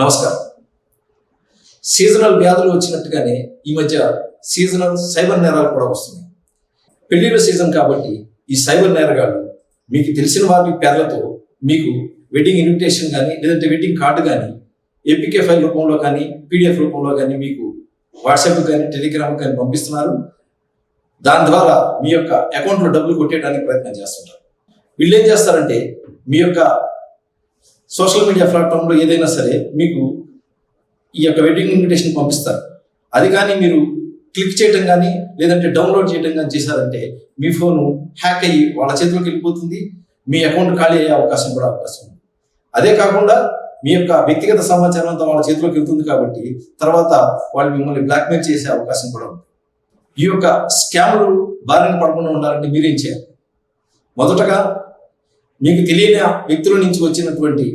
నమస్కారం. సీజనల్ వ్యాధులు వచ్చినట్టుగానే ఈ మధ్య సీజనల్ సైబర్ నేరాలు కూడా వస్తున్నాయి. పెళ్ళిళ్ళ సీజన్ కాబట్టి ఈ సైబర్ నేరగాళ్ళు మీకు తెలిసిన వారి పేర్లతో మీకు వెడ్డింగ్ ఇన్విటేషన్ కానీ లేదంటే వెడ్డింగ్ కార్డు కానీ ఏపీకే ఫైల్ రూపంలో కానీ పీడిఎఫ్ రూపంలో కానీ మీకు వాట్సాప్ కానీ టెలిగ్రామ్ కానీ పంపిస్తున్నారు. దాని ద్వారా మీ యొక్క అకౌంట్లో డబ్బులు కొట్టేయడానికి ప్రయత్నం చేస్తుంటారు వీళ్ళు ఏం చేస్తారంటే మీ యొక్క సోషల్ మీడియా ప్లాట్ఫామ్లో ఏదైనా సరే మీకు ఈ యొక్క వెడ్డింగ్ ఇన్విటేషన్ పంపిస్తారు. అది కానీ మీరు క్లిక్ చేయడం కానీ లేదంటే డౌన్లోడ్ చేయడం కానీ చేశారంటే మీ ఫోను హ్యాక్ అయ్యి వాళ్ళ చేతిలోకి వెళ్ళిపోతుంది. మీ అకౌంట్ ఖాళీ అయ్యే అవకాశం కూడా అవకాశం ఉంది. అదే కాకుండా మీ యొక్క వ్యక్తిగత సమాచారం అంతా వాళ్ళ చేతిలోకి వెళ్తుంది కాబట్టి తర్వాత వాళ్ళు మిమ్మల్ని బ్లాక్మెయిల్ చేసే అవకాశం కూడా ఉంది. ఈ యొక్క స్కాములు బారిన పడకుండా ఉండాలంటే మీరేం చేయాలి? మొదటగా మీకు తెలియని వ్యక్తుల నుంచి వచ్చినటువంటి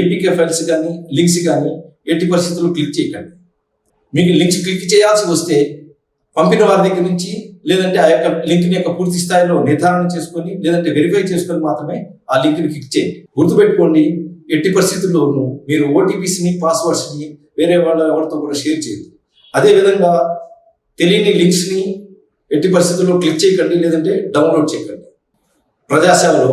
ఏపీకే ఫైల్స్ కానీ లింక్స్ కానీ ఎట్టి పరిస్థితుల్లో క్లిక్ చేయకండి. మీకు లింక్స్ క్లిక్ చేయాల్సి వస్తే పంపిన వారి దగ్గర నుంచి లేదంటే ఆ యొక్క లింక్ని యొక్క పూర్తి స్థాయిలో నిర్ధారణ చేసుకొని లేదంటే వెరిఫై చేసుకొని మాత్రమే ఆ లింక్ని క్లిక్ చేయండి. గుర్తుపెట్టుకోండి ఎట్టి పరిస్థితుల్లోనూ మీరు ఓటీపీస్ని పాస్వర్డ్స్ని వేరే వాళ్ళ ఎవరితో కూడా షేర్ చేయదు అదేవిధంగా తెలియని లింక్స్ని ఎట్టి పరిస్థితుల్లో క్లిక్ చేయకండి లేదంటే డౌన్లోడ్ చేయకండి. ప్రజాసేవలో